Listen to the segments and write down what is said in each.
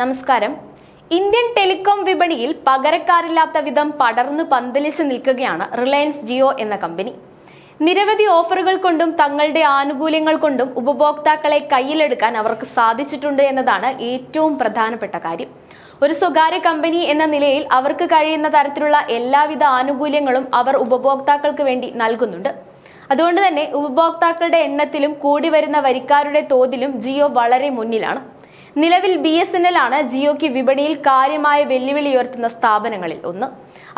നമസ്കാരം. Indian telecom വിപണിയിൽ പകരക്കാരില്ലാത്ത വിധം പടർന്നു പന്തലിച്ച് നിൽക്കുകയാണ് റിലയൻസ് ജിയോ എന്ന കമ്പനി. നിരവധി ഓഫറുകൾ കൊണ്ടും തങ്ങളുടെ ആനുകൂല്യങ്ങൾ കൊണ്ടും ഉപഭോക്താക്കളെ കയ്യിലെടുക്കാൻ അവർക്ക് സാധിച്ചിട്ടുണ്ട് എന്നതാണ് ഏറ്റവും പ്രധാനപ്പെട്ട കാര്യം. ഒരു സ്വകാര്യ കമ്പനി എന്ന നിലയിൽ അവർക്ക് കഴിയുന്ന തരത്തിലുള്ള എല്ലാവിധ ആനുകൂല്യങ്ങളും അവർ ഉപഭോക്താക്കൾക്ക് വേണ്ടി നൽകുന്നുണ്ട്. അതുകൊണ്ട് തന്നെ ഉപഭോക്താക്കളുടെ എണ്ണത്തിലും കൂടി വരുന്ന വരിക്കാരുടെ തോതിലും ജിയോ വളരെ മുന്നിലാണ്. നിലവിൽ ബി എസ് എൻ എൽ ആണ് ജിയോയ്ക്ക് വിപണിയിൽ കാര്യമായ വെല്ലുവിളി ഉയർത്തുന്ന സ്ഥാപനങ്ങളിൽ ഒന്ന്.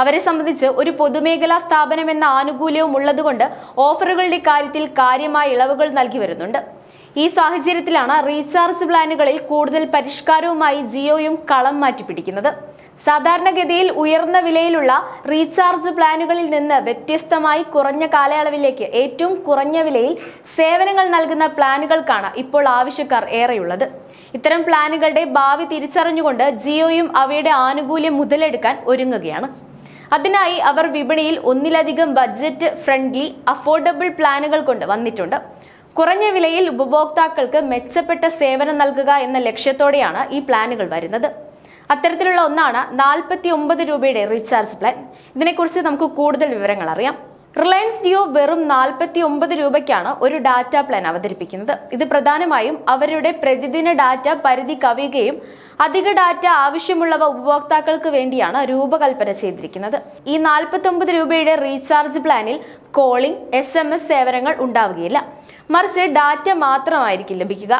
അവരെ സംബന്ധിച്ച് ഒരു പൊതുമേഖലാ സ്ഥാപനം എന്ന ആനുകൂല്യവും ഉള്ളതുകൊണ്ട് ഓഫറുകളുടെ കാര്യത്തിൽ കാര്യമായ ഇളവുകൾ നൽകി വരുന്നുണ്ട്. ഈ സാഹചര്യത്തിലാണ് റീചാർജ് പ്ലാനുകളിൽ കൂടുതൽ പരിഷ്കാരവുമായി ജിയോയും കളം മാറ്റിപ്പിടിക്കുന്നത്. സാധാരണഗതിയിൽ ഉയർന്ന വിലയിലുള്ള റീചാർജ് പ്ലാനുകളിൽ നിന്ന് വ്യത്യസ്തമായി കുറഞ്ഞ കാലയളവിലേക്ക് ഏറ്റവും കുറഞ്ഞ വിലയിൽ സേവനങ്ങൾ നൽകുന്ന പ്ലാനുകൾക്കാണ് ഇപ്പോൾ ആവശ്യക്കാർ ഏറെയുള്ളത്. ഇത്തരം പ്ലാനുകളുടെ ഭാവി തിരിച്ചറിഞ്ഞുകൊണ്ട് ജിയോയും അവയുടെ ആനുകൂല്യം മുതലെടുക്കാൻ ഒരുങ്ങുകയാണ്. അതിനായി അവർ വിപണിയിൽ ഒന്നിലധികം ബഡ്ജറ്റ് ഫ്രണ്ട്ലി അഫോർഡബിൾ പ്ലാനുകൾ കൊണ്ട് വന്നിട്ടുണ്ട്. കുറഞ്ഞ വിലയിൽ ഉപഭോക്താക്കൾക്ക് മെച്ചപ്പെട്ട സേവനം നൽകുക എന്ന ലക്ഷ്യത്തോടെയാണ് ഈ പ്ലാനുകൾ വരുന്നത്. അത്തരത്തിലുള്ള ഒന്നാണ് നാൽപ്പത്തി ഒമ്പത് രൂപയുടെ റീചാർജ് പ്ലാൻ ഇതിനെക്കുറിച്ച് നമുക്ക് കൂടുതൽ വിവരങ്ങൾ അറിയാം. റിലയൻസ് ജിയോ വെറും നാൽപ്പത്തി ഒമ്പത് രൂപയ്ക്കാണ് ഒരു ഡാറ്റ പ്ലാൻ അവതരിപ്പിക്കുന്നത്. ഇത് പ്രധാനമായും അവരുടെ പ്രതിദിന ഡാറ്റ പരിധി കവിയുകയും അധിക ഡാറ്റ ആവശ്യമുള്ളവ ഉപഭോക്താക്കൾക്ക് വേണ്ടിയാണ് രൂപകൽപ്പന ചെയ്തിരിക്കുന്നത്. ഈ നാൽപ്പത്തി രൂപയുടെ റീചാർജ് പ്ലാനിൽ കോളിംഗ് എസ് സേവനങ്ങൾ ഉണ്ടാവുകയില്ല. മറിച്ച് ഡാറ്റ മാത്രമായിരിക്കും ലഭിക്കുക.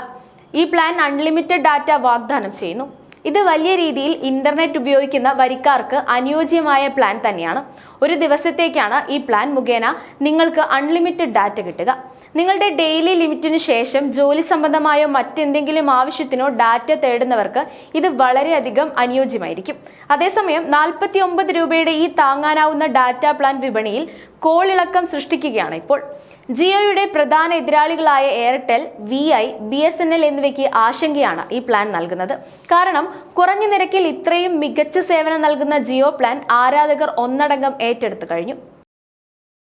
ഈ പ്ലാൻ അൺലിമിറ്റഡ് ഡാറ്റ വാഗ്ദാനം ചെയ്യുന്നു. ഇത് വലിയ രീതിയിൽ ഇന്റർനെറ്റ് ഉപയോഗിക്കുന്ന വരിക്കാർക്ക് അനുയോജ്യമായ പ്ലാൻ തന്നെയാണ്. ഒരു ദിവസത്തേക്കാണ് ഈ പ്ലാൻ മുഖേന നിങ്ങൾക്ക് അൺലിമിറ്റഡ് ഡാറ്റ കിട്ടുക. നിങ്ങളുടെ ഡെയിലി ലിമിറ്റിന് ശേഷം ജോലി സംബന്ധമായോ മറ്റെന്തെങ്കിലും ആവശ്യത്തിനോ ഡാറ്റ തേടുന്നവർക്ക് ഇത് വളരെയധികം അനുയോജ്യമായിരിക്കും. അതേസമയം നാൽപ്പത്തി ഒമ്പത് രൂപയുടെ ഈ താങ്ങാനാവുന്ന ഡാറ്റ പ്ലാൻ വിപണിയിൽ കോളിളക്കം സൃഷ്ടിക്കുകയാണ് ഇപ്പോൾ. ജിയോയുടെ പ്രധാന എതിരാളികളായ Airtel V I B S N L എന്നിവയ്ക്ക് ആശങ്കയാണ് ഈ പ്ലാൻ നൽകുന്നത്. കാരണം കുറഞ്ഞ നിരക്കിൽ ഇത്രയും മികച്ച സേവനം നൽകുന്ന ജിയോ പ്ലാൻ ആരാധകർ ഒന്നടങ്കം ഏറ്റെടുത്തു കഴിഞ്ഞു.